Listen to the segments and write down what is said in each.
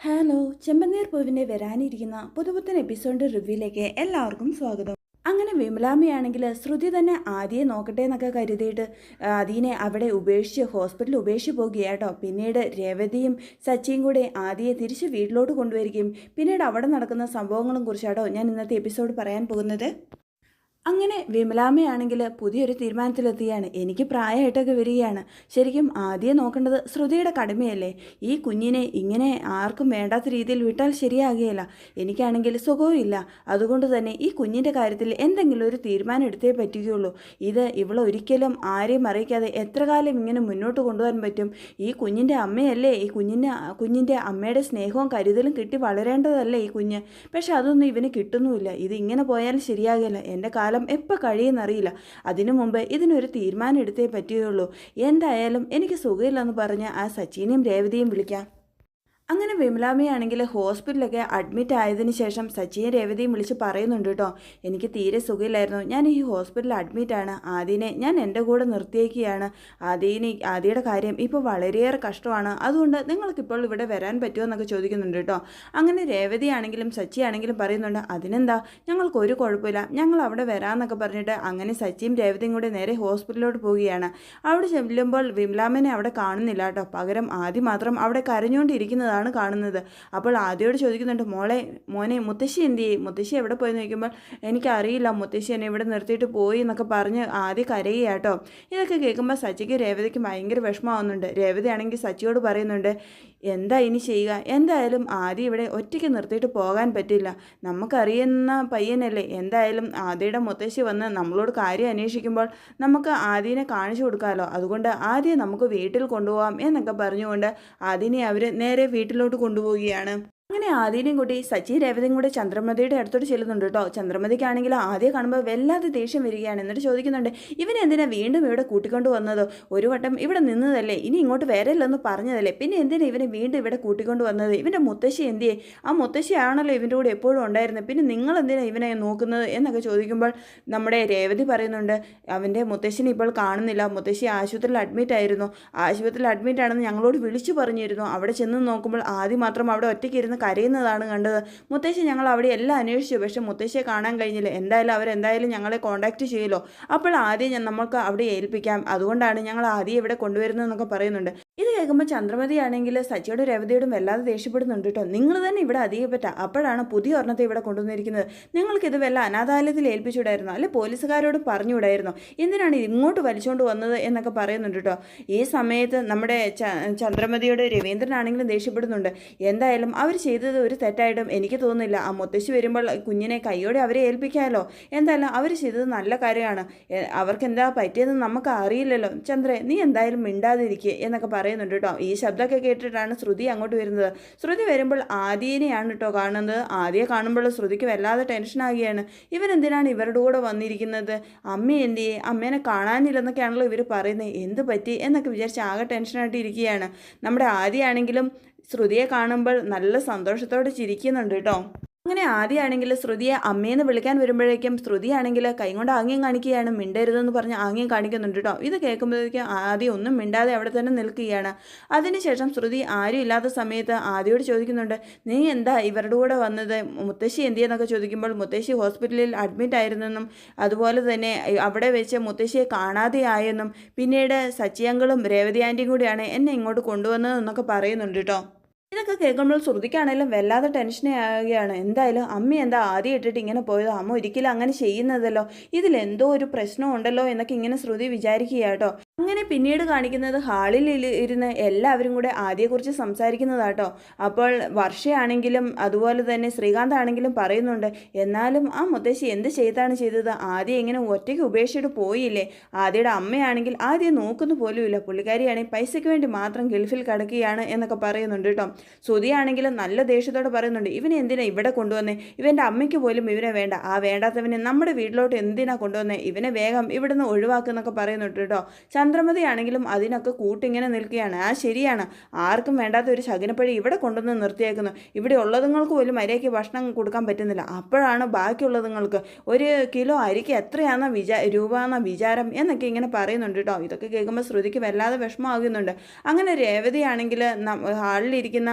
Hello ചെമ്പനീർ പൂവിന്റെ വരാനിരിക്കുന്ന പുതുപുത്തൻ എപ്പിസോഡിന്റെ റിവ്യൂയിലേക്ക് എല്ലാവർക്കും സ്വാഗതം. അങ്ങനെ വിമലാമ്മയാണെങ്കിൽ ശ്രുതി തന്നെ ആദ്യം നോക്കട്ടെ എന്നൊക്കെ കരുതിയിട്ട് ആദ്യനെ അവിടെ ഉപേക്ഷിച്ച് ഹോസ്പിറ്റലിൽ ഉപേക്ഷിച്ച് പോകുകയാട്ടോ. പിന്നീട് രേവതിയും സച്ചിയും കൂടെ ആദ്യയെ തിരിച്ച് വീട്ടിലോട്ട് കൊണ്ടുവരികയും പിന്നീട് അവിടെ നടക്കുന്ന സംഭവങ്ങളും കുറിച്ചാട്ടോ ഞാൻ ഇന്നത്തെ എപ്പിസോഡ് പറയാൻ പോകുന്നത്. അങ്ങനെ വിമലാമ്മയാണെങ്കിൽ പുതിയൊരു തീരുമാനത്തിലെത്തിയാണ്. എനിക്ക് പ്രായമായിട്ടൊക്കെ വരികയാണ്. ശരിക്കും ആദ്യം നോക്കേണ്ടത് ശ്രുതിയുടെ കടമയല്ലേ? ഈ കുഞ്ഞിനെ ഇങ്ങനെ ആർക്കും വേണ്ടാത്ത രീതിയിൽ വിട്ടാൽ ശരിയാകുകയില്ല. എനിക്കാണെങ്കിൽ സുഖവും അതുകൊണ്ട് തന്നെ ഈ കുഞ്ഞിന്റെ കാര്യത്തിൽ എന്തെങ്കിലും ഒരു തീരുമാനം എടുത്തേ പറ്റുകയുള്ളൂ. ഇത് ഇവളെ ഒരിക്കലും ആരെയും അറിയിക്കാതെ എത്ര കാലം ഇങ്ങനെ മുന്നോട്ട് കൊണ്ടുപോകാൻ പറ്റും? ഈ കുഞ്ഞിന്റെ അമ്മയല്ലേ? ഈ കുഞ്ഞിന്റെ കുഞ്ഞിന്റെ അമ്മയുടെ സ്നേഹവും കരുതലും കിട്ടി വളരേണ്ടതല്ലേ ഈ കുഞ്ഞ്? പക്ഷെ അതൊന്നും ഇവന് കിട്ടുന്നുമില്ല. ഇത് ഇങ്ങനെ പോയാൽ ശരിയാകില്ല എന്റെ കാലം എപ്പോൾ കഴിയുമെന്നറിയില്ല അതിനു മുമ്പ് ഇതിനൊരു തീരുമാനം എടുത്തേ പറ്റുകയുള്ളൂ എന്തായാലും എനിക്ക് സുഖമില്ലെന്ന് പറഞ്ഞ് ആ സച്ചിനെയും രേവതിയും വിളിക്കാം. അങ്ങനെ വിമലാമ്മയാണെങ്കിൽ ഹോസ്പിറ്റലൊക്കെ അഡ്മിറ്റ് ആയതിനു ശേഷം സച്ചിനെ രേവതിയും വിളിച്ച് പറയുന്നുണ്ട് കേട്ടോ എനിക്ക് തീരെ സുഖമില്ലായിരുന്നു. ഞാൻ ഈ ഹോസ്പിറ്റലിൽ അഡ്മിറ്റാണ് ആദ്യനെ ഞാൻ എന്റെ കൂടെ നിർത്തിയേക്കുകയാണ്. ആദ്യനെ ആദ്യയുടെ കാര്യം ഇപ്പോൾ വളരെയേറെ കഷ്ടമാണ്. അതുകൊണ്ട് നിങ്ങൾക്കിപ്പോൾ ഇവിടെ വരാൻ പറ്റുമോ എന്നൊക്കെ ചോദിക്കുന്നുണ്ട് കേട്ടോ അങ്ങനെ രേവതി ആണെങ്കിലും സച്ചി ആണെങ്കിലും പറയുന്നുണ്ട് അതിനെന്താ? ഞങ്ങൾക്ക് ഒരു കുഴപ്പമില്ല. ഞങ്ങൾ അവിടെ വരാമെന്നൊക്കെ പറഞ്ഞിട്ട് അങ്ങനെ സച്ചിയും രേവതിയും കൂടി നേരെ ഹോസ്പിറ്റലിലോട്ട് പോവുകയാണ്. അവിടെ ചെല്ലുമ്പോൾ വിമലാമ്മനെ അവിടെ കാണുന്നില്ല കേട്ടോ പകരം ആദ്യം മാത്രം അവിടെ കരഞ്ഞുകൊണ്ടിരിക്കുന്നതാണ് കാണുന്നത്. അപ്പോൾ ആദ്യയോട് ചോദിക്കുന്നുണ്ട് മോളെ മോനെ മുത്തശ്ശി എന്ത് ചെയ്യും മുത്തശ്ശി എവിടെ പോയി നോക്കുമ്പോൾ എനിക്കറിയില്ല മുത്തശ്ശി എന്നെ ഇവിടെ നിർത്തിയിട്ട് പോയി എന്നൊക്കെ പറഞ്ഞ് ആദ്യം കരയുക കേട്ടോ. ഇതൊക്കെ കേൾക്കുമ്പോൾ സച്ചിക്ക് രേവതിക്ക് ഭയങ്കര വിഷമമാവുന്നുണ്ട്. രേവതി ആണെങ്കിൽ സച്ചിയോട് പറയുന്നുണ്ട് എന്താ ഇനി ചെയ്യുക? എന്തായാലും ആദ്യം ഇവിടെ ഒറ്റയ്ക്ക് നിർത്തിയിട്ട് പോകാൻ പറ്റില്ല. നമുക്കറിയുന്ന പയ്യനല്ലേ. എന്തായാലും ആദ്യയുടെ മുത്തശ്ശി വന്ന് നമ്മളോട് കാര്യം അന്വേഷിക്കുമ്പോൾ നമുക്ക് ആദ്യനെ കാണിച്ചു കൊടുക്കാമല്ലോ അതുകൊണ്ട് ആദ്യം നമുക്ക് വീട്ടിൽ കൊണ്ടുപോകാം എന്നൊക്കെ പറഞ്ഞുകൊണ്ട് ആദ്യനെ അവർ നേരെ വീട്ടിലോട്ട് കൊണ്ടുപോവുകയാണ്. അങ്ങനെ ആദ്യനെയും കൂട്ടി സച്ചി രേവതിയും കൂടെ ചന്ദ്രമതിയുടെ അടുത്തോട്ട് ചെല്ലുന്നുണ്ട് കേട്ടോ. ചന്ദ്രമതിക്കാണെങ്കിൽ ആദ്യം കാണുമ്പോൾ വല്ലാതെ ദേഷ്യം വരികയാണ്. എന്നിട്ട് ചോദിക്കുന്നുണ്ട് ഇവനെന്തിനാ വീണ്ടും ഇവിടെ കൂട്ടിക്കൊണ്ട് വന്നത്? ഒരു വട്ടം ഇവിടെ നിന്നതല്ലേ? ഇനി ഇങ്ങോട്ട് വരല്ലെന്ന് പറഞ്ഞതല്ലേ? പിന്നെ എന്തിനാ ഇവനെ വീണ്ടും ഇവിടെ കൂട്ടിക്കൊണ്ട് വന്നത്? ഇവന്റെ മുത്തശ്ശി എന്തിയെ? ആ മുത്തശ്ശിയാണല്ലോ ഇവന്റെ കൂടെ എപ്പോഴും ഉണ്ടായിരുന്നത് പിന്നെ നിങ്ങൾ എന്തിനാ ഇവനെ നോക്കുന്നത്? എന്നൊക്കെ ചോദിക്കുമ്പോൾ നമ്മുടെ രേവതി പറയുന്നുണ്ട് അവന്റെ മുത്തശ്ശിനെ ഇപ്പോൾ കാണുന്നില്ല. മുത്തശ്ശി ആശുപത്രിയിൽ അഡ്മിറ്റ് ആയിരുന്നു. ആശുപത്രിയിൽ അഡ്മിറ്റ് ആണെന്ന് ഞങ്ങളോട് വിളിച്ചു പറഞ്ഞിരുന്നു. അവിടെ ചെന്ന് നോക്കുമ്പോൾ ആദ്യം മാത്രം അവിടെ ഒറ്റയ്ക്ക് ഇരുന്ന് കരയുന്നതാണ് കണ്ടത്. മുത്തശ്ശി ഞങ്ങൾ അവിടെ എല്ലാം അന്വേഷിച്ചു. പക്ഷേ മുത്തശ്ശിയെ കാണാൻ കഴിഞ്ഞില്ല. എന്തായാലും അവരെന്തായാലും ഞങ്ങളെ കോൺടാക്റ്റ് ചെയ്യുമല്ലോ അപ്പോൾ ആദ്യം നമുക്ക് അവിടെ ഏൽപ്പിക്കാം. അതുകൊണ്ടാണ് ഞങ്ങൾ ആദ്യം ഇവിടെ കൊണ്ടുവരുന്നതെന്നൊക്കെ പറയുന്നുണ്ട്. ഇത് കേൾക്കുമ്പോൾ ചന്ദ്രമതിയാണെങ്കിൽ സച്ചിയുടെ രവതിയോടും വല്ലാതെ ദേഷ്യപ്പെടുന്നുണ്ട് കേട്ടോ നിങ്ങൾ തന്നെ ഇവിടെ അധികം പറ്റ അപ്പോഴാണ് പുതിയ ഒരെണ്ണത്തെ ഇവിടെ കൊണ്ടുവന്നിരിക്കുന്നത്. നിങ്ങൾക്കിത് വല്ല അനാഥാലയത്തിൽ ഏൽപ്പിച്ചുവിടായിരുന്നോ? അല്ലെ പോലീസുകാരോട് പറഞ്ഞുവിടായിരുന്നു? എന്തിനാണ് ഇങ്ങോട്ട് വലിച്ചുകൊണ്ട് വന്നത് എന്നൊക്കെ പറയുന്നുണ്ട് കേട്ടോ ഈ സമയത്ത് നമ്മുടെ ചന്ദ്രമതിയോട് രവീന്ദ്രനാണെങ്കിലും ദേഷ്യപ്പെടുന്നുണ്ട്. എന്തായാലും അവർ ചെയ്തത് ഒരു തെറ്റായിട്ടും എനിക്ക് തോന്നുന്നില്ല. ആ മുത്തശ്ശി വരുമ്പോൾ കുഞ്ഞിനെ കൈയോടെ അവരെ ഏൽപ്പിക്കാമല്ലോ എന്തായാലും അവർ ചെയ്തത് നല്ല കാര്യമാണ്. അവർക്ക് എന്താ പറ്റിയതെന്ന് നമുക്ക് അറിയില്ലല്ലോ. ചന്ദ്രേ നീ എന്തായാലും മിണ്ടാതിരിക്കുക എന്നൊക്കെ പറയുന്നുണ്ട് കേട്ടോ. ഈ ശബ്ദമൊക്കെ കേട്ടിട്ടാണ് ശ്രുതി അങ്ങോട്ട് വരുന്നത്. ശ്രുതി വരുമ്പോൾ ആദ്യനെയാണ് കേട്ടോ കാണുന്നത്. ആദ്യം കാണുമ്പോൾ ശ്രുതിക്ക് വല്ലാതെ ടെൻഷനാകുകയാണ് ഇവരെന്തിനാണ് ഇവരുടെ കൂടെ വന്നിരിക്കുന്നത്? അമ്മ എന്ത് അമ്മേനെ കാണാനില്ലെന്നൊക്കെയാണല്ലോ ഇവർ പറയുന്നത്. എന്ത് പറ്റി? എന്നൊക്കെ വിചാരിച്ച് ആകെ ടെൻഷനായിട്ട് ഇരിക്കുകയാണ്. നമ്മുടെ ആദ്യമാണെങ്കിലും ശ്രുതിയെ കാണുമ്പോൾ നല്ല സന്തോഷത്തോടെ ചിരിക്കുന്നുണ്ട് കേട്ടോ. അങ്ങനെ ആദ്യമാണെങ്കിൽ ശ്രുതിയെ അമ്മയെന്ന് വിളിക്കാൻ വരുമ്പോഴേക്കും ശ്രുതിയാണെങ്കിൽ കൈകൊണ്ട് ആംഗ്യം കാണിക്കുകയാണ് മിണ്ടരുതെന്ന് പറഞ്ഞ് ആംഗ്യം കാണിക്കുന്നുണ്ട് കേട്ടോ ഇത് കേൾക്കുമ്പോഴേക്കും ആദ്യം ഒന്നും മിണ്ടാതെ അവിടെ തന്നെ നിൽക്കുകയാണ്. അതിനുശേഷം ശ്രുതി ആരും ഇല്ലാത്ത സമയത്ത് ആദ്യയോട് ചോദിക്കുന്നുണ്ട് നീ എന്താ ഇവരുടെ കൂടെ വന്നത്? മുത്തശ്ശി എന്തിയെന്നൊക്കെ ചോദിക്കുമ്പോൾ മുത്തശ്ശി ഹോസ്പിറ്റലിൽ അഡ്മിറ്റ് ആയിരുന്നെന്നും അതുപോലെ തന്നെ അവിടെ വെച്ച് മുത്തശ്ശിയെ കാണാതെയായെന്നും പിന്നീട് സച്ചിയങ്കളും രേവതി ആന്റിയും കൂടിയാണ് എന്നെ ഇങ്ങോട്ട് കൊണ്ടുവന്നതെന്നൊക്കെ പറയുന്നുണ്ട് കേട്ടോ ഇതൊക്കെ കേൾക്കുമ്പോൾ ശ്രുതിക്കാണെങ്കിലും വല്ലാതെ ടെൻഷനേ ആവുകയാണ്. എന്തായാലും അമ്മ എന്താ ആദ്യം ഇട്ടിട്ട് ഇങ്ങനെ പോയത്? അമ്മ ഒരിക്കലും അങ്ങനെ ചെയ്യുന്നതല്ലോ. ഇതിലെന്തോ ഒരു പ്രശ്നം ഉണ്ടല്ലോ എന്നൊക്കെ ഇങ്ങനെ ശ്രുതി വിചാരിക്കുക കേട്ടോ. അങ്ങനെ പിന്നീട് കാണിക്കുന്നത് ഹാളിൽ ഇരുന്ന് എല്ലാവരും കൂടെ ആദ്യയെക്കുറിച്ച് സംസാരിക്കുന്നതാട്ടോ. അപ്പോൾ വർഷയാണെങ്കിലും അതുപോലെ തന്നെ ശ്രീകാന്ത് ആണെങ്കിലും പറയുന്നുണ്ട് എന്നാലും ആ മുത്തശ്ശി എന്ത് ചെയ്താണ് ചെയ്തത്? ആദ്യം ഇങ്ങനെ ഒറ്റയ്ക്ക് ഉപേക്ഷിച്ചിട്ട് പോയില്ലേ? ആദ്യയുടെ അമ്മയാണെങ്കിൽ ആദ്യം നോക്കുന്നു പോലുമില്ല. പുള്ളിക്കാരിയാണെങ്കിൽ പൈസയ്ക്ക് വേണ്ടി മാത്രം ഗൾഫിൽ കിടക്കുകയാണ് എന്നൊക്കെ പറയുന്നുണ്ട് കേട്ടോ. സുതിയാണെങ്കിലും നല്ല ദേഷ്യത്തോടെ പറയുന്നുണ്ട് ഇവനെ എന്തിനാ ഇവിടെ കൊണ്ടുവന്നേ? ഇവന്റെ അമ്മയ്ക്ക് പോലും ഇവനെ വേണ്ട. ആ വേണ്ടാത്തവനെ നമ്മുടെ വീട്ടിലോട്ട് എന്തിനാ കൊണ്ടുവന്നേ? ഇവനെ വേഗം ഇവിടുന്ന് ഒഴിവാക്കുന്നൊക്കെ പറയുന്നുണ്ട് കേട്ടോ. ചന്ദ്രമതി ആണെങ്കിലും അതിനൊക്കെ കൂട്ടിങ്ങനെ നിൽക്കുകയാണ്. ആ ശരിയാണ്. ആർക്കും വേണ്ടാത്ത ഒരു ശകുനപ്പഴി ഇവിടെ കൊണ്ടുവന്ന് നിർത്തിയേക്കുന്നു. ഇവിടെ ഉള്ളതുങ്ങൾക്ക് പോലും അരിക്ക് ഭക്ഷണം കൊടുക്കാൻ പറ്റുന്നില്ല. അപ്പോഴാണ് ബാക്കിയുള്ളതുങ്ങൾക്ക് ഒരു കിലോ അരിക്ക് എത്രയാണെന്ന വിചാ രൂപ എന്ന വിചാരം എന്നൊക്കെ ഇങ്ങനെ പറയുന്നുണ്ട് കേട്ടോ. ഇതൊക്കെ കേൾക്കുമ്പോൾ ശ്രുതിക്ക് വല്ലാതെ വിഷമമാകുന്നുണ്ട്. അങ്ങനെ രേവതിയാണെങ്കിൽ ഹാളിലിരിക്കുന്ന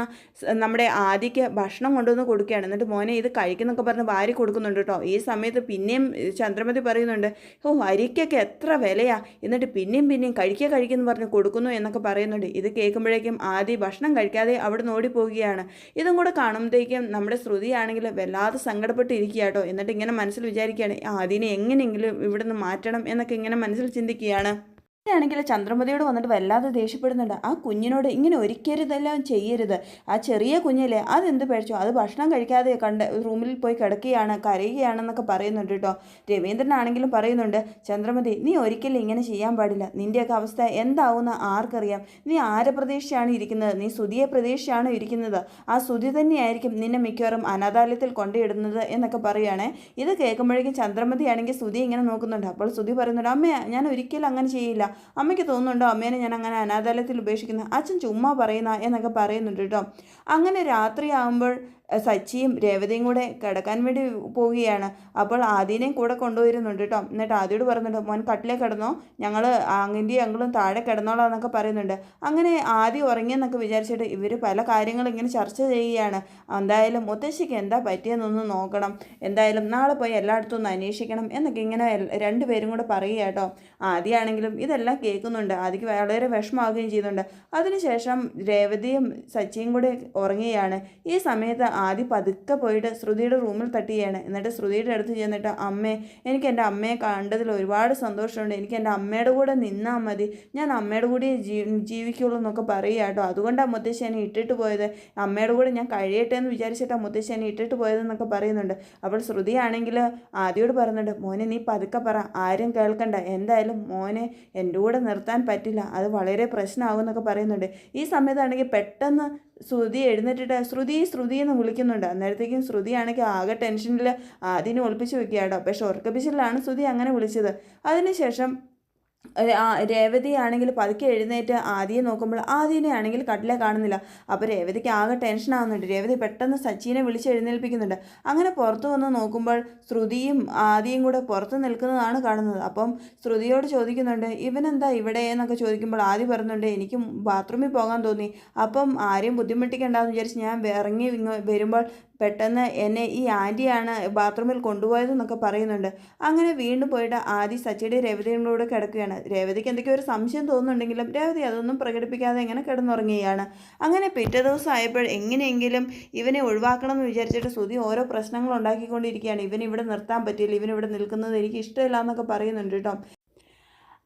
നമ്മുടെ ആദിക്ക് ഭക്ഷണം കൊണ്ടുവന്ന് കൊടുക്കുകയാണ്. എന്നിട്ട് മോനെ ഇത് കഴിക്കുന്നൊക്കെ പറഞ്ഞ് വാരി കൊടുക്കുന്നുണ്ട് കേട്ടോ. ഈ സമയത്ത് പിന്നെയും ചന്ദ്രമതി പറയുന്നുണ്ട് ഓ അരിക്കൊക്കെ എത്ര വിലയാ. എന്നിട്ട് പിന്നെയും പിന്നെയും കഴിക്കുക കഴിക്കുന്നു പറഞ്ഞ് കൊടുക്കുന്നു എന്നൊക്കെ പറയുന്നുണ്ട്. ഇത് കേൾക്കുമ്പോഴേക്കും ആദി ഭക്ഷണം കഴിക്കാതെ അവിടെ ഓടിപ്പോവുകയാണ്. ഇതും കൂടെ കാണുമ്പോഴത്തേക്കും നമ്മുടെ ശ്രുതിയാണെങ്കിൽ വല്ലാതെ സങ്കടപ്പെട്ടിരിക്കുക കേട്ടോ എന്നിട്ട് ഇങ്ങനെ മനസ്സിൽ വിചാരിക്കുകയാണ് ആദ്യനെ എങ്ങനെയെങ്കിലും ഇവിടെ നിന്ന് മാറ്റണം എന്നൊക്കെ ഇങ്ങനെ മനസ്സിൽ ചിന്തിക്കുകയാണ്. ആണെങ്കിൽ ചന്ദ്രമതിയോട് വന്നിട്ട് വല്ലാതെ ദേഷ്യപ്പെടുന്നുണ്ട്. ആ കുഞ്ഞിനോട് ഇങ്ങനെ ഒരിക്കരുതെല്ലാം ചെയ്യരുത്. ആ ചെറിയ കുഞ്ഞിലെ അതെന്ത് പേടിച്ചോ? അത് ഭക്ഷണം കഴിക്കാതെ കണ്ട് റൂമിൽ പോയി കിടക്കുകയാണ് കരയുകയാണെന്നൊക്കെ പറയുന്നുണ്ട് കേട്ടോ രവീന്ദ്രനാണെങ്കിലും പറയുന്നുണ്ട് ചന്ദ്രമതി നീ ഒരിക്കലും ഇങ്ങനെ ചെയ്യാൻ പാടില്ല. നിന്റെയൊക്കെ അവസ്ഥ എന്താവുന്ന ആർക്കറിയാം? നീ ആരെ പ്രതീക്ഷയാണ് ഇരിക്കുന്നത്? നീ സുതിയെ പ്രതീക്ഷയാണ് ഇരിക്കുന്നത്. ആ സുതി തന്നെയായിരിക്കും നിന്നെ മിക്കവാറും അനാഥാലയത്തിൽ കൊണ്ടിടുന്നത് എന്നൊക്കെ പറയുകയാണേ. ഇത് കേൾക്കുമ്പോഴേക്കും ചന്ദ്രമതി ആണെങ്കിൽ സുതി ഇങ്ങനെ നോക്കുന്നുണ്ട്. അപ്പോൾ സുതി പറയുന്നുണ്ട് അമ്മ ഞാൻ ഒരിക്കലും അങ്ങനെ ചെയ്യില്ല. അമ്മയ്ക്ക് തോന്നുന്നുണ്ടോ അമ്മേനെ ഞാൻ അങ്ങനെ അനാഥാലയത്തിൽ ഉപേക്ഷിക്കുന്നത് അച്ഛൻ ചുമ്മാ പറയുന്ന എന്നൊക്കെ പറയുന്നുണ്ട് കേട്ടോ. അങ്ങനെ രാത്രിയാകുമ്പോൾ സച്ചിയും രേവതിയും കൂടെ കിടക്കാൻ വേണ്ടി പോവുകയാണ്. അപ്പോൾ ആദിനേയും കൂടെ കൊണ്ടുവരുന്നുണ്ട് കേട്ടോ. എന്നിട്ട് ആദിയോട് പറയുന്നുണ്ട് മോൻ കട്ടിലേ കിടന്നോ. ഞങ്ങൾ ആങ്ങിന്റെയും അങ്ങളും താഴെ കിടന്നോളാം എന്നൊക്കെ പറയുന്നുണ്ട്. അങ്ങനെ ആദി ഉറങ്ങിയെന്നൊക്കെ വിചാരിച്ചിട്ട് ഇവർ പല കാര്യങ്ങളും ഇങ്ങനെ ചർച്ച ചെയ്യുകയാണ്. എന്തായാലും മുത്തശ്ശിക്ക് എന്താ പറ്റിയെന്നൊന്ന് നോക്കണം. എന്തായാലും നാളെ പോയി എല്ലായിടത്തും ഒന്ന് അന്വേഷിക്കണം എന്നൊക്കെ ഇങ്ങനെ രണ്ടുപേരും കൂടെ പറയുക കേട്ടോ. ആദ്യമാണെങ്കിലും ഇതെല്ലാം കേൾക്കുന്നുണ്ട്. ആദ്യക്ക് വളരെ വിഷമാവുകയും ചെയ്യുന്നുണ്ട്. അതിനുശേഷം രേവതിയും സച്ചിയും കൂടെ ഉറങ്ങുകയാണ്. ഈ സമയത്ത് ആദ്യം പതുക്കെ പോയിട്ട് ശ്രുതിയുടെ റൂമിൽ തട്ടുകയാണ് എന്നിട്ട് ശ്രുതിയുടെ അടുത്ത് ചെന്നിട്ട് അമ്മേ എനിക്ക് എന്റെ അമ്മയെ കണ്ടതിൽ ഒരുപാട് സന്തോഷമുണ്ട്. എനിക്ക് എന്റെ അമ്മയുടെ കൂടെ നിന്നാൽ മതി. ഞാൻ അമ്മയുടെ കൂടെ ജീവിക്കുള്ളൂ എന്നൊക്കെ പറയുക കേട്ടോ. അതുകൊണ്ടാണ് മുത്തശ്ശേനെ ഇട്ടിട്ട് പോയത്. അമ്മയുടെ കൂടെ ഞാൻ കഴിയട്ടെ എന്ന് വിചാരിച്ചിട്ടാണ് മുത്തശ്ശേനെ ഇട്ടിട്ട് പോയതെന്നൊക്കെ പറയുന്നുണ്ട്. അപ്പോൾ ശ്രുതിയാണെങ്കിൽ ആദ്യോട് പറയുന്നുണ്ട് മോനെ നീ പതുക്കെ പറ. ആരും കേൾക്കണ്ട. എന്തായാലും മോനെ എന്റെ കൂടെ നിർത്താൻ പറ്റില്ല. അത് വളരെ പ്രശ്നമാകും എന്നൊക്കെ പറയുന്നുണ്ട്. ഈ സമയത്താണെങ്കിൽ പെട്ടെന്ന് ശ്രുതി എഴുന്നേറ്റിട്ട് ശ്രുതി ശ്രുതി എന്ന് വിളിക്കുന്നുണ്ട്. അന്നേരത്തേക്കും ശ്രുതിയാണെങ്കിൽ ആകെ ടെൻഷനിൽ ആദ്യം ഒളിപ്പിച്ച് വെക്കുക കേട്ടോ. പക്ഷെ ഉറക്കപ്പിച്ചിലാണ് ശ്രുതി അങ്ങനെ വിളിച്ചത്. അതിനുശേഷം രേവതി ആണെങ്കിൽ പതുക്കെ എഴുന്നേറ്റ് ആദ്യം നോക്കുമ്പോൾ ആദ്യനെ ആണെങ്കിൽ കട്ടിലെ കാണുന്നില്ല. അപ്പോൾ രേവതിക്ക് ആകെ ടെൻഷൻ ആവുന്നുണ്ട്. രേവതി പെട്ടെന്ന് സച്ചിനെ വിളിച്ച് എഴുന്നേൽപ്പിക്കുന്നുണ്ട്. അങ്ങനെ പുറത്തു വന്ന് നോക്കുമ്പോൾ ശ്രുതിയും ആദ്യയും കൂടെ പുറത്ത് നിൽക്കുന്നതാണ് കാണുന്നത്. അപ്പം ശ്രുതിയോട് ചോദിക്കുന്നുണ്ട് ഇവനെന്താ ഇവിടെ? എന്നൊക്കെ ചോദിക്കുമ്പോൾ ആദ്യം പറയുന്നുണ്ട് എനിക്ക് ബാത്റൂമിൽ പോകാൻ തോന്നി. അപ്പം ആരെയും ബുദ്ധിമുട്ടിക്കേണ്ടെന്ന് വിചാരിച്ച് ഞാൻ ഇറങ്ങി വരുമ്പോൾ പെട്ടെന്ന് എന്നെ ഈ ആന്റിയാണ് ബാത്റൂമിൽ കൊണ്ടുപോയതെന്നൊക്കെ പറയുന്നുണ്ട്. അങ്ങനെ വീണ്ടും പോയിട്ട് ആദ്യം സച്ചിയുടെ രേവതിയും കൂടെ കിടക്കുകയാണ്. രേവതിക്ക് എന്തൊക്കെയോ ഒരു സംശയം തോന്നുന്നുണ്ടെങ്കിലും രേവതി അതൊന്നും പ്രകടിപ്പിക്കാതെ ഇങ്ങനെ കിടന്നുറങ്ങുകയാണ്. അങ്ങനെ പിറ്റേ ദിവസം ആയപ്പോൾ എങ്ങനെയെങ്കിലും ഇവനെ ഒഴിവാക്കണം എന്ന് വിചാരിച്ചിട്ട് സുധി ഓരോ പ്രശ്നങ്ങൾ ഉണ്ടാക്കിക്കൊണ്ടിരിക്കുകയാണ്. ഇവൻ നിർത്താൻ പറ്റില്ല ഇവൻ നിൽക്കുന്നത് എനിക്ക് ഇഷ്ടമില്ല എന്നൊക്കെ പറയുന്നുണ്ട് കേട്ടോ.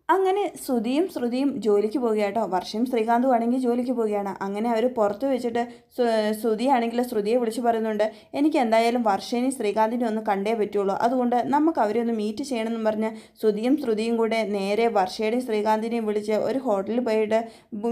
അങ്ങനെ ശ്രുതിയും ശ്രുതിയും ജോലിക്ക് പോവുക കേട്ടോ. വർഷയും ശ്രീകാന്തും ആണെങ്കിൽ ജോലിക്ക് പോവുകയാണ് അങ്ങനെ അവർ പുറത്ത് വെച്ചിട്ട് ശ്രു- ശ്രുതിയാണെങ്കിൽ ശ്രുതിയെ വിളിച്ച് പറയുന്നുണ്ട് എനിക്ക് എന്തായാലും വർഷേനെയും ശ്രീകാന്തിനെ ഒന്ന് കണ്ടേ പറ്റുള്ളൂ. അതുകൊണ്ട് നമുക്ക് അവരെ ഒന്ന് മീറ്റ് ചെയ്യണമെന്ന് പറഞ്ഞ് ശ്രുതിയും ശ്രുതിയും കൂടെ നേരെ വർഷയുടെയും ശ്രീകാന്തിനെയും വിളിച്ച് ഒരു ഹോട്ടലിൽ പോയിട്ട്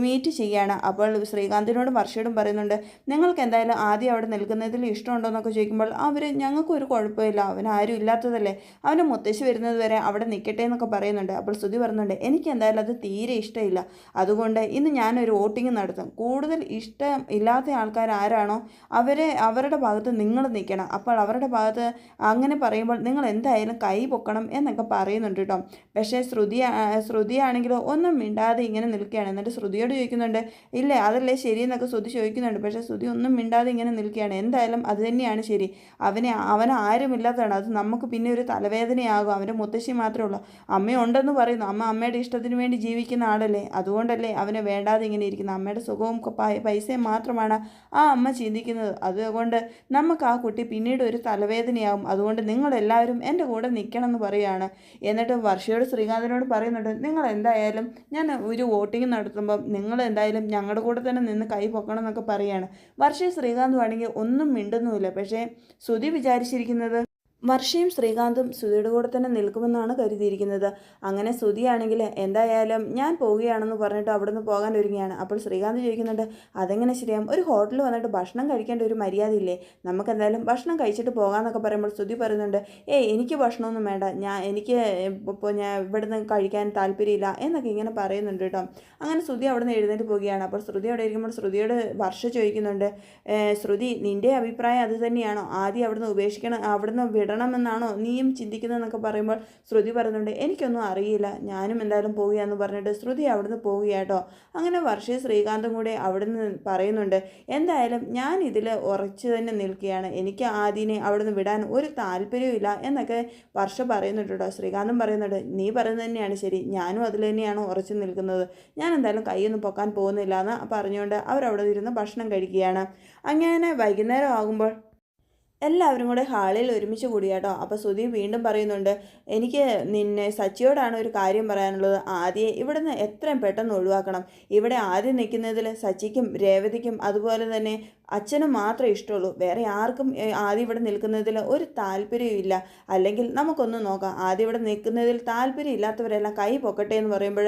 മീറ്റ് ചെയ്യുകയാണ്. അപ്പോൾ ശ്രീകാന്തിനോടും വർഷയോടും പറയുന്നുണ്ട് നിങ്ങൾക്ക് എന്തായാലും ആദ്യം അവിടെ നിൽക്കുന്നതിൽ ഇഷ്ടമുണ്ടോ എന്നൊക്കെ ചോദിക്കുമ്പോൾ അവർ ഞങ്ങൾക്കൊരു കുഴപ്പമില്ല. അവൻ ആരും ഇല്ലാത്തതല്ലേ. അവനെ മുത്തശ്ശി വരുന്നത് വരെ അവിടെ നിൽക്കട്ടെ എന്നൊക്കെ പറയുന്നുണ്ട്. അപ്പോൾ ശ്രുതി പറയുന്നുണ്ട് എനിക്ക് എന്തായാലും അത് തീരെ ഇഷ്ടമില്ല. അതുകൊണ്ട് ഇന്ന് ഞാനൊരു വോട്ടിംഗ് നടത്തും. കൂടുതൽ ഇഷ്ടം ഇല്ലാത്ത ആൾക്കാർ ആരാണോ അവരെ അവരുടെ ഭാഗത്ത് നിങ്ങൾ നിൽക്കണം. അപ്പോൾ അവരുടെ ഭാഗത്ത് അങ്ങനെ പറയുമ്പോൾ നിങ്ങൾ എന്തായാലും കൈ പൊക്കണം എന്നൊക്കെ പറയുന്നുണ്ട് കേട്ടോ. പക്ഷേ ശ്രുതി ശ്രുതിയാണെങ്കിലോ ഒന്നും മിണ്ടാതെ ഇങ്ങനെ നിൽക്കുകയാണ്. എന്നിട്ട് ശ്രുതിയോട് ചോദിക്കുന്നുണ്ട് ഇല്ലേ അതല്ലേ ശരി എന്നൊക്കെ ശ്രുതി ചോദിക്കുന്നുണ്ട്. പക്ഷേ ശ്രുതി ഒന്നും മിണ്ടാതെ ഇങ്ങനെ നിൽക്കുകയാണ്. എന്തായാലും അത് തന്നെയാണ് ശരി. അവനെ അവൻ ആരുമില്ലാത്തതാണ്. അത് നമുക്ക് പിന്നെ ഒരു തലവേദനയാകും. അവന്റെ മുത്തശ്ശി മാത്രമേ ഉള്ളൂ. അമ്മയുണ്ടെന്ന് പറയുന്നു. അമ്മ അമ്മയുടെ ഇഷ്ടത്തിന് വേണ്ടി ജീവിക്കുന്ന ആളല്ലേ? അതുകൊണ്ടല്ലേ അവനെ വേണ്ടാതെ ഇങ്ങനെ ഇരിക്കുന്നത്. അമ്മയുടെ സുഖവും പൈസയും മാത്രമാണ് ആ അമ്മ ചിന്തിക്കുന്നത്. അതുകൊണ്ട് നമുക്ക് ആ കുട്ടി പിന്നീട് ഒരു തലവേദനയാകും അതുകൊണ്ട് നിങ്ങളെല്ലാവരും എന്റെ കൂടെ നിൽക്കണം എന്ന് പറയുകയാണ്. എന്നിട്ട് വർഷയോട് ശ്രീകാന്തിനോട് പറയുന്നുണ്ട് നിങ്ങൾ എന്തായാലും ഞാൻ ഒരു വോട്ടിംഗ് നടത്തുമ്പം നിങ്ങൾ എന്തായാലും ഞങ്ങളുടെ കൂടെ തന്നെ നിന്ന് കൈ പൊക്കണം എന്നൊക്കെ പറയുകയാണ് വർഷ ശ്രീകാന്തും ആണെങ്കിൽ ഒന്നും മിണ്ടുന്നുമില്ല. പക്ഷേ ശ്രുതി വിചാരിച്ചിരിക്കുന്നത് വർഷയും ശ്രീകാന്തും സുധിയുടെ കൂടെ തന്നെ നിൽക്കുമെന്നാണ് കരുതിയിരിക്കുന്നത്. അങ്ങനെ സുധിയാണെങ്കിൽ എന്തായാലും ഞാൻ പോവുകയാണെന്ന് പറഞ്ഞിട്ട് അവിടുന്ന് പോകാൻ ഒരുങ്ങിയാണ് അപ്പോൾ ശ്രീകാന്ത് ചോദിക്കുന്നുണ്ട് അതെങ്ങനെ ശരിയാവും ഒരു ഹോട്ടലിൽ വന്നിട്ട് ഭക്ഷണം കഴിക്കേണ്ട ഒരു മര്യാദയില്ലേ? നമുക്ക് എന്തായാലും ഭക്ഷണം കഴിച്ചിട്ട് പോകാമെന്നൊക്കെ പറയുമ്പോൾ സുധി പറയുന്നുണ്ട് ഏയ് എനിക്ക് ഭക്ഷണമൊന്നും വേണ്ട. ഞാൻ എനിക്ക് ഇപ്പോൾ ഞാൻ ഇവിടുന്ന് കഴിക്കാൻ താല്പര്യമില്ല എന്നൊക്കെ ഇങ്ങനെ പറയുന്നുണ്ട് കേട്ടോ. അങ്ങനെ ശ്രുതി അവിടെ നിന്ന് എഴുന്നേറ്റ് പോവുകയാണ്. അപ്പോൾ ശ്രുതി അവിടെ ഇരിക്കുമ്പോൾ ശ്രുതിയോട് വർഷ ചോദിക്കുന്നുണ്ട് "ഏ, ശ്രുതി നിന്റെ അഭിപ്രായം അത് തന്നെയാണോ? ആദ്യം അവിടുന്ന് ഉപേക്ഷിക്കണം അവിടുന്ന് വിടണമെന്നാണോ നീയും ചിന്തിക്കുന്നതെന്നൊക്കെ പറയുമ്പോൾ ശ്രുതി പറയുന്നുണ്ട് എനിക്കൊന്നും അറിയില്ല. ഞാനും എന്തായാലും പോവുകയെന്ന് പറഞ്ഞിട്ട് ശ്രുതി അവിടുന്ന് പോവുകയാട്ടോ അങ്ങനെ വർഷ ശ്രീകാന്തും കൂടെ അവിടുന്ന് പറയുന്നുണ്ട് എന്തായാലും ഞാൻ ഇതിൽ ഉറച്ചു തന്നെ നിൽക്കുകയാണ്. എനിക്ക് ആദ്യനെ അവിടുന്ന് വിടാൻ ഒരു താല്പര്യവും എന്നൊക്കെ വർഷ പറയുന്നുണ്ട് കേട്ടോ ശ്രീകാന്തും പറയുന്നുണ്ട് നീ പറയുന്നത് തന്നെയാണ് ശരി. ഞാനും അതിൽ തന്നെയാണ് ഉറച്ചു നിൽക്കുന്നത്. ഞാൻ എന്തായാലും കൈയൊന്നും പൊക്കാൻ പോകുന്നില്ല എന്ന് പറഞ്ഞുകൊണ്ട് അവരവിടെ ഇരുന്ന് ഭക്ഷണം കഴിക്കുകയാണ്. അങ്ങനെ വൈകുന്നേരം ആകുമ്പോൾ എല്ലാവരും കൂടെ ഹാളിൽ ഒരുമിച്ച് കൂടിയാട്ടോ. അപ്പോൾ സുധി വീണ്ടും പറയുന്നുണ്ട് എനിക്ക് നിന്നെ സച്ചിയോടാണ് ഒരു കാര്യം പറയാനുള്ളത്. ആദ്യം ഇവിടുന്ന് എത്രയും പെട്ടെന്ന് ഒഴിവാക്കണം. ഇവിടെ ആദ്യം നിൽക്കുന്നതിൽ സച്ചിക്കും രേവതിക്കും അതുപോലെ തന്നെ അച്ഛനും മാത്രമേ ഇഷ്ടമുള്ളൂ. വേറെ ആർക്കും ആദ്യം ഇവിടെ നിൽക്കുന്നതിൽ ഒരു താല്പര്യവും ഇല്ല. അല്ലെങ്കിൽ നമുക്കൊന്ന് നോക്കാം. ആദ്യം ഇവിടെ നിൽക്കുന്നതിൽ താല്പര്യം ഇല്ലാത്തവരെല്ലാം കൈ പൊക്കട്ടെ എന്ന് പറയുമ്പോൾ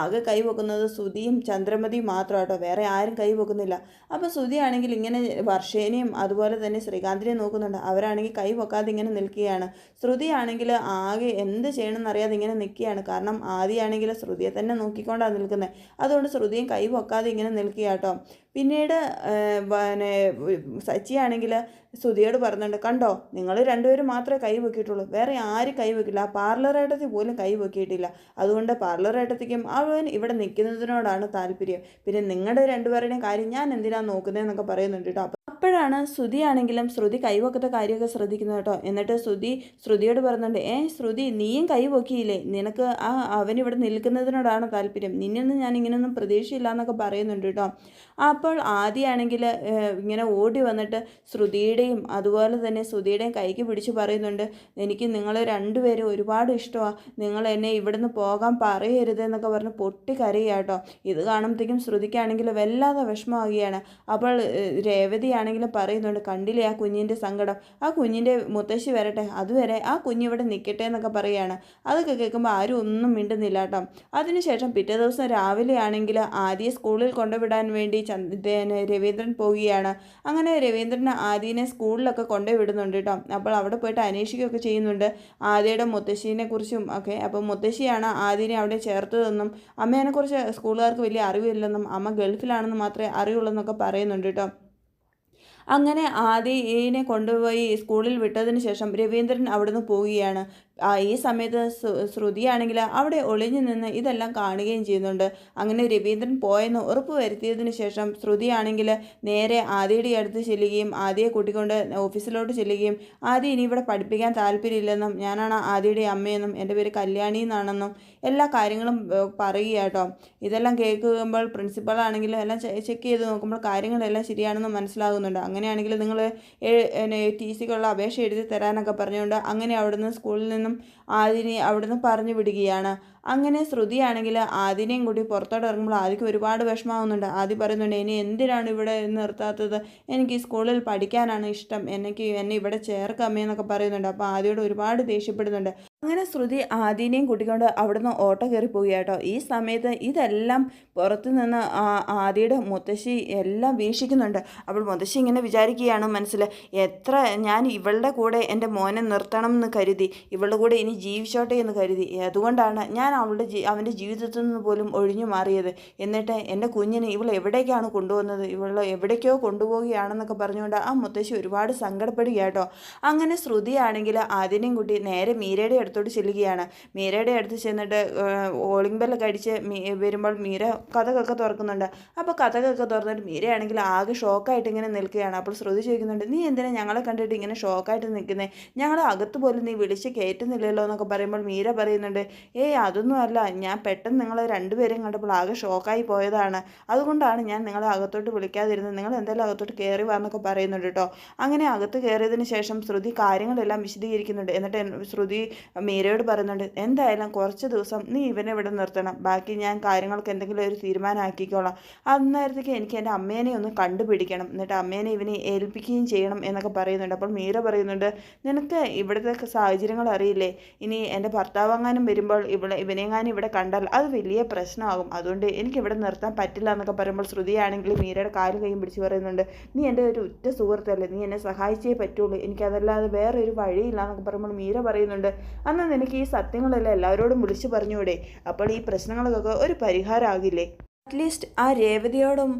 ആകെ കൈ പൊക്കുന്നത് സുധിയും ചന്ദ്രമതിയും മാത്രം കേട്ടോ വേറെ ആരും കൈ പൊക്കുന്നില്ല. അപ്പോൾ സുധിയാണെങ്കിൽ ഇങ്ങനെ വർഷേനെയും അതുപോലെ തന്നെ ശ്രീകാന്തിനെയും നോക്കുന്നുണ്ട് അവരാണെങ്കിൽ കൈ പൊക്കാതെ ഇങ്ങനെ നിൽക്കുകയാണ്. ശ്രുതിയാണെങ്കിൽ ആകെ എന്ത് ചെയ്യണമെന്ന് അറിയാതെ ഇങ്ങനെ നിൽക്കുകയാണ്. കാരണം ആദ്യമാണെങ്കിൽ ശ്രുതിയെ തന്നെ നോക്കിക്കൊണ്ടാണ് നിൽക്കുന്നത്. അതുകൊണ്ട് ശ്രുതിയും കൈ പൊക്കാതെ ഇങ്ങനെ നിൽക്കുക കേട്ടോ പിന്നീട് പിന്നെ സച്ചിയാണെങ്കിൽ സ്തുതിയോട് പറഞ്ഞിട്ടുണ്ട് കണ്ടോ നിങ്ങൾ രണ്ടുപേരും മാത്രമേ കൈ പൊക്കിയിട്ടുള്ളൂ. വേറെ ആര് കൈ പൊക്കില്ല. ആ പാർലറേട്ടത്തിൽ പോലും കൈ പൊക്കിയിട്ടില്ല. അതുകൊണ്ട് പാർലറേട്ടത്തേക്കും അവൻ ഇവിടെ നിൽക്കുന്നതിനോടാണ് താല്പര്യം. പിന്നെ നിങ്ങളുടെ രണ്ടുപേരുടെയും കാര്യം ഞാൻ എന്തിനാണ് നോക്കുന്നതെന്നൊക്കെ പറയുന്നുണ്ട് കേട്ടോ. അപ്പോഴാണ് ശ്രുതിയാണെങ്കിലും ശ്രുതി കൈവക്കത്തെ കാര്യമൊക്കെ ശ്രദ്ധിക്കുന്നത് കേട്ടോ. എന്നിട്ട് ശ്രുതി ശ്രുതിയോട് പറയുന്നുണ്ട് ഏ ശ്രുതി നീയും കൈ പൊക്കിയില്ലേ? നിനക്ക് ആ അവനിവിടെ നിൽക്കുന്നതിനോടാണ് താല്പര്യം. നിന്നൊന്നും ഞാൻ ഇങ്ങനെയൊന്നും പ്രതീക്ഷയില്ല എന്നൊക്കെ പറയുന്നുണ്ട് കേട്ടോ. അപ്പോൾ ആദ്യമാണെങ്കിൽ ഇങ്ങനെ ഓടി വന്നിട്ട് ശ്രുതിയുടെയും അതുപോലെ തന്നെ ശ്രുതിയുടെയും കൈക്ക് പിടിച്ച് പറയുന്നുണ്ട് എനിക്ക് നിങ്ങളെ രണ്ടുപേരും ഒരുപാട് ഇഷ്ടമാണ് നിങ്ങൾ എന്നെ ഇവിടുന്ന് പോകാൻ പറയരുത് എന്നൊക്കെ പറഞ്ഞ് പൊട്ടി കരയാട്ടോ ഇത് കാണുമ്പോഴത്തേക്കും ശ്രുതിക്കാണെങ്കിൽ വല്ലാതെ വിഷമമാകുകയാണ് അപ്പോൾ രേവതി രേവതിയാണെങ്കിലും പറയുന്നുണ്ട് കണ്ടില്ലേ ആ കുഞ്ഞിന്റെ സങ്കടം? ആ കുഞ്ഞിന്റെ മുത്തശ്ശി വരട്ടെ. അതുവരെ ആ കുഞ്ഞിവിടെ നിൽക്കട്ടെ എന്നൊക്കെ പറയുകയാണ്. അതൊക്കെ കേൾക്കുമ്പോൾ ആരും ഒന്നും മിണ്ടുന്നില്ല കേട്ടോ. അതിനുശേഷം പിറ്റേ ദിവസം രാവിലെ ആണെങ്കിൽ ആദ്യം സ്കൂളിൽ കൊണ്ടുവിടാൻ വേണ്ടി ചന്ദ് രവീന്ദ്രൻ പോവുകയാണ്. അങ്ങനെ രവീന്ദ്രൻ ആദ്യനെ സ്കൂളിലൊക്കെ കൊണ്ടുവിടുന്നുണ്ട് കേട്ടോ. അപ്പോൾ അവിടെ പോയിട്ട് അന്വേഷിക്കുകയൊക്കെ ചെയ്യുന്നുണ്ട്. ആദ്യയുടെ മുത്തശ്ശീനെ കുറിച്ചും ഒക്കെ. അപ്പോൾ മുത്തശ്ശിയാണ് ആദ്യനെ അവിടെ ചേർത്തതെന്നും അമ്മേനെക്കുറിച്ച് സ്കൂളുകാർക്ക് വലിയ അറിവില്ലെന്നും അമ്മ ഗൾഫിലാണെന്ന് മാത്രമേ അറിയുള്ളൂ എന്നൊക്കെ പറയുന്നുണ്ട് കേട്ടോ. അങ്ങനെ ആദിനെ കൊണ്ടുപോയി സ്കൂളിൽ വിട്ടതിന് ശേഷം രവീന്ദ്രൻ അവിടുന്ന് പോവുകയാണ്. ഈ സമയത്ത് ശ്രു- ശ്രുതിയാണെങ്കിൽ അവിടെ ഒളിഞ്ഞു നിന്ന് ഇതെല്ലാം കാണുകയും ചെയ്യുന്നുണ്ട്. അങ്ങനെ രവീന്ദ്രൻ പോയെന്ന് ഉറപ്പ് വരുത്തിയതിന് ശേഷം ശ്രുതിയാണെങ്കിൽ നേരെ ആദിയുടെ അടുത്ത് ചെല്ലുകയും ആദിയെ കൂട്ടിക്കൊണ്ട് ഓഫീസിലോട്ട് ചെല്ലുകയും ആദി ഇനി ഇവിടെ പഠിപ്പിക്കാൻ താല്പര്യമില്ലെന്നും ഞാനാണ് ആദിയുടെ അമ്മയെന്നും എന്റെ പേര് കല്യാണി എന്നാണെന്നും എല്ലാ കാര്യങ്ങളും ഏഹ്, പറയുക കേട്ടോ. ഇതെല്ലാം കേൾക്കുമ്പോൾ പ്രിൻസിപ്പളാണെങ്കിലും എല്ലാം ചെക്ക് ചെയ്ത് നോക്കുമ്പോൾ കാര്യങ്ങളെല്ലാം ശരിയാണെന്ന് മനസ്സിലാകുന്നുണ്ട്. അങ്ങനെയാണെങ്കിൽ നിങ്ങൾ ടി സിക്കുള്ള അപേക്ഷ എഴുതി തരാനൊക്കെ പറഞ്ഞുകൊണ്ട് അങ്ങനെ അവിടുന്ന് സ്കൂളിൽ നിന്നും ആദിനെ അവിടുന്ന് പറഞ്ഞു വിടുകയാണ്. അങ്ങനെ ശ്രുതിയാണെങ്കിൽ ആദിനെയും കൂടി പുറത്തോട്ട് ഇറങ്ങുമ്പോൾ ആദിക്ക് ഒരുപാട് വിഷമാവുന്നുണ്ട് ആദി പറയുന്നുണ്ട് ഇനി എന്തിനാണ് ഇവിടെ നിർത്താത്തത്? എനിക്ക് ഈ സ്കൂളിൽ പഠിക്കാനാണ് ഇഷ്ടം. എനിക്ക് എന്നെ ഇവിടെ ചേർക്കാമേ എന്നൊക്കെ പറയുന്നുണ്ട്. അപ്പോൾ ആദിയോട് ഒരുപാട് ദേഷ്യപ്പെടുന്നുണ്ട്. അങ്ങനെ ശ്രുതി ആദിനെയും കൂട്ടിക്കൊണ്ട് അവിടുന്ന് ഓട്ടോ കയറി പോയി കേട്ടോ ഈ സമയത്ത് ഇതെല്ലാം പുറത്തു നിന്ന് ആദിയുടെ മുത്തശ്ശി എല്ലാം വീക്ഷിക്കുന്നുണ്ട്. അപ്പോൾ മുത്തശ്ശി ഇങ്ങനെ വിചാരിക്കുകയാണ് മനസ്സിൽ എത്ര ഞാൻ ഇവളുടെ കൂടെ എന്റെ മോനെ നിർത്തണം എന്ന് കരുതി. ഇവളുടെ കൂടെ ഇനി ജീവിച്ചോട്ടെ എന്ന് കരുതി. അതുകൊണ്ടാണ് ഞാൻ അവളുടെ ജീ അവന്റെ ജീവിതത്തിൽ നിന്ന് പോലും ഒഴിഞ്ഞു മാറിയത്. എന്നിട്ട് എന്റെ കുഞ്ഞിനെ ഇവൾ എവിടേക്കാണ് കൊണ്ടുവന്നത്? ഇവൾ എവിടേക്കോ കൊണ്ടുപോവുകയാണെന്നൊക്കെ പറഞ്ഞുകൊണ്ട് ആ മുത്തശ്ശി ഒരുപാട് സങ്കടപ്പെടുക കേട്ടോ അങ്ങനെ ശ്രുതിയാണെങ്കിൽ ആദ്യനെയും കുട്ടി നേരെ മീരയുടെ അടുത്തോട്ട് ചെല്ലുകയാണ്. മീരയുടെ അടുത്ത് ചെന്നിട്ട് ഓളിംഗ് ബെല്ലൊക്കെ അടിച്ച് വരുമ്പോൾ മീര കഥകൊക്കെ തുറക്കുന്നുണ്ട്. അപ്പോൾ കഥകൊക്കെ തുറന്നിട്ട് മീരയാണെങ്കിൽ ആകെ ഷോക്കായിട്ട് ഇങ്ങനെ നിൽക്കുകയാണ്. അപ്പോൾ ശ്രുതി ചോദിക്കുന്നുണ്ട് നീ എന്തിനാ ഞങ്ങളെ കണ്ടിട്ട് ഇങ്ങനെ ഷോക്കായിട്ട് നിൽക്കുന്നത് ഞങ്ങളെ അകത്ത് പോലും നീ വിളിച്ച് കയറ്റുന്നില്ലല്ലോ എന്നൊക്കെ പറയുമ്പോൾ മീര പറയുന്നുണ്ട് ഏയ് അതൊന്നും അതൊന്നുമല്ല ഞാൻ പെട്ടെന്ന് നിങ്ങൾ രണ്ടുപേരെയും കണ്ടപ്പോൾ ആകെ ഷോക്കായി പോയതാണ്. അതുകൊണ്ടാണ് ഞാൻ നിങ്ങളെ അകത്തോട്ട് വിളിക്കാതിരുന്നത്. നിങ്ങൾ എന്തായാലും അകത്തോട്ട് കയറി വാന്നൊക്കെ പറയുന്നുണ്ട് കേട്ടോ. അങ്ങനെ അകത്ത് കയറിയതിന് ശേഷം ശ്രുതി കാര്യങ്ങളെല്ലാം വിശദീകരിക്കുന്നുണ്ട്. എന്നിട്ട് ശ്രുതി മീരയോട് പറയുന്നുണ്ട് എന്തായാലും കുറച്ച് ദിവസം നീ ഇവനെ ഇവിടെ നിർത്തണം. ബാക്കി ഞാൻ കാര്യങ്ങൾക്ക് എന്തെങ്കിലും ഒരു തീരുമാനമാക്കിക്കോളാം. അന്നേരത്തേക്ക് എനിക്ക് എന്റെ അമ്മേനെ ഒന്ന് കണ്ടുപിടിക്കണം. എന്നിട്ട് അമ്മേനെ ഇവനെ ഏൽപ്പിക്കുകയും ചെയ്യണം എന്നൊക്കെ പറയുന്നുണ്ട്. അപ്പോൾ മീര പറയുന്നുണ്ട് നിനക്ക് ഇവിടുത്തെ സാഹചര്യങ്ങൾ അറിയില്ലേ? ഇനി എന്റെ ഭർത്താവ് അങ്ങാനും വരുമ്പോൾ ഇവിടെ ഇവനെങ്ങാനും ഇവിടെ കണ്ടാൽ അത് വലിയ പ്രശ്നമാകും. അതുകൊണ്ട് എനിക്ക് ഇവിടെ നിർത്താൻ പറ്റില്ല എന്നൊക്കെ പറയുമ്പോൾ ശ്രുതിയാണെങ്കിൽ മീരയുടെ കാൽ കൈയും പിടിച്ച് പറയുന്നുണ്ട് നീ എന്റെ ഒരു ഉറ്റ സുഹൃത്തല്ലേ? നീ എന്നെ സഹായിച്ചേ പറ്റുള്ളൂ. എനിക്കതല്ലാതെ വേറെ ഒരു വഴിയില്ല എന്നൊക്കെ പറയുമ്പോൾ മീര പറയുന്നുണ്ട് അന്ന് നിനക്ക് ഈ സത്യങ്ങളെല്ലാം എല്ലാവരോടും വിളിച്ചു പറഞ്ഞൂടെ അപ്പോൾ ഈ പ്രശ്നങ്ങൾക്കൊക്കെ ഒരു പരിഹാരമാകില്ലേ അറ്റ്ലീസ്റ്റ് ആ രേവതിയോടും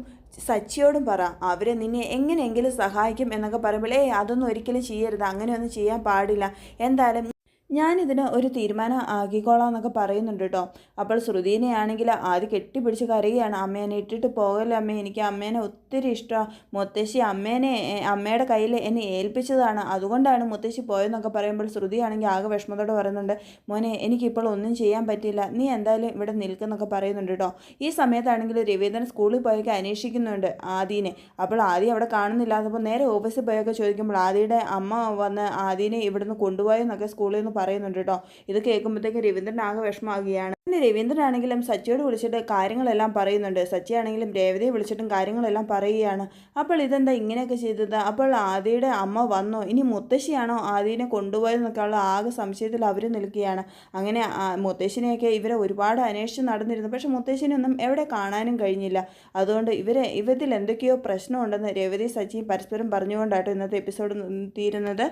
സച്ചിയോടും പറ. അവരെ നിന്നെ എങ്ങനെയെങ്കിലും സഹായിക്കും എന്നൊക്കെ പറയുമ്പോൾ ഏയ് അതൊന്നും ഒരിക്കലും ചെയ്യരുത്. അങ്ങനെയൊന്നും ചെയ്യാൻ പാടില്ല. എന്തായാലും ഞാനിതിന് ഒരു തീരുമാനം ആക്കിക്കോളാം എന്നൊക്കെ പറയുന്നുണ്ട് കേട്ടോ അപ്പോൾ ശ്രുതിനെ ആണെങ്കിൽ ആദ്യം കെട്ടിപ്പിടിച്ച് കരയുകയാണ് അമ്മേനെ ഇട്ടിട്ട് പോകല്ലേ അമ്മ? എനിക്ക് അമ്മേനെ ഒത്തിരി ഇഷ്ടമാണ് മുത്തശ്ശി അമ്മേനെ അമ്മയുടെ കയ്യിൽ എന്നെ ഏൽപ്പിച്ചതാണ്. അതുകൊണ്ടാണ് മുത്തശ്ശി പോയെന്നൊക്കെ പറയുമ്പോൾ ശ്രുതിയാണെങ്കിൽ ആകെ വിഷമത്തോടെ പറയുന്നുണ്ട് മോനെ എനിക്കിപ്പോൾ ഒന്നും ചെയ്യാൻ പറ്റില്ല. നീ എന്തായാലും ഇവിടെ നിൽക്കുന്നൊക്കെ പറയുന്നുണ്ട് കേട്ടോ ഈ സമയത്താണെങ്കിൽ രവീന്ദ്രൻ സ്കൂളിൽ പോയൊക്കെ അന്വേഷിക്കുന്നുണ്ട് ആദീനെ. അപ്പോൾ ആദി അവിടെ കാണുന്നില്ല അപ്പോൾ നേരെ ഓഫീസിൽ പോയൊക്കെ ചോദിക്കുമ്പോൾ ആദിയുടെ അമ്മ വന്ന് ആദീനെ ഇവിടുന്ന് കൊണ്ടുപോയെന്നൊക്കെ സ്കൂളിൽ നിന്ന് പറയുന്നുണ്ട് കേട്ടോ. ഇത് കേൾക്കുമ്പോഴത്തേക്ക് രവീന്ദ്രൻ ആകെ വിഷമമാകുകയാണ്. പിന്നെ രവീന്ദ്രനാണെങ്കിലും സച്ചിയോട് വിളിച്ചിട്ട് കാര്യങ്ങളെല്ലാം പറയുന്നുണ്ട്. സച്ചി ആണെങ്കിലും രേവതിയെ വിളിച്ചിട്ടും കാര്യങ്ങളെല്ലാം പറയുകയാണ്. അപ്പോൾ ഇതെന്താ ഇങ്ങനെയൊക്കെ ചെയ്തത്? അപ്പോൾ ആദിയുടെ അമ്മ വന്നോ? ഇനി മുത്തശ്ശിയാണോ ആദിനെ കൊണ്ടുപോയതെന്നൊക്കെ ഉള്ള ആകെ സംശയത്തിൽ അവർ നിൽക്കുകയാണ്. അങ്ങനെ മുത്തശ്ശിനെയൊക്കെ ഇവരെ ഒരുപാട് അന്വേഷിച്ച് നടന്നിരുന്നു. പക്ഷെ മുത്തശ്ശിനൊന്നും എവിടെ കാണാനും കഴിഞ്ഞില്ല. അതുകൊണ്ട് ഇവരെ ഇവരിൽ എന്തൊക്കെയോ പ്രശ്നമുണ്ടെന്ന് രേവതി സച്ചി പരസ്പരം പറഞ്ഞുകൊണ്ടാട്ടോ ഇന്നത്തെ എപ്പിസോഡ് തീരുന്നത്.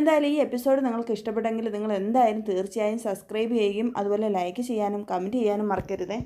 എന്തായാലും ഈ എപ്പിസോഡ് നിങ്ങൾക്ക് ഇഷ്ടപ്പെട്ടെങ്കിൽ നിങ്ങൾ എന്തായാലും തീർച്ചയായും സബ്സ്ക്രൈബ് ചെയ്യുകയും അതുപോലെ ലൈക്ക് ചെയ്യാനും കമന്റ് ചെയ്യാനും മറക്കരുതേ.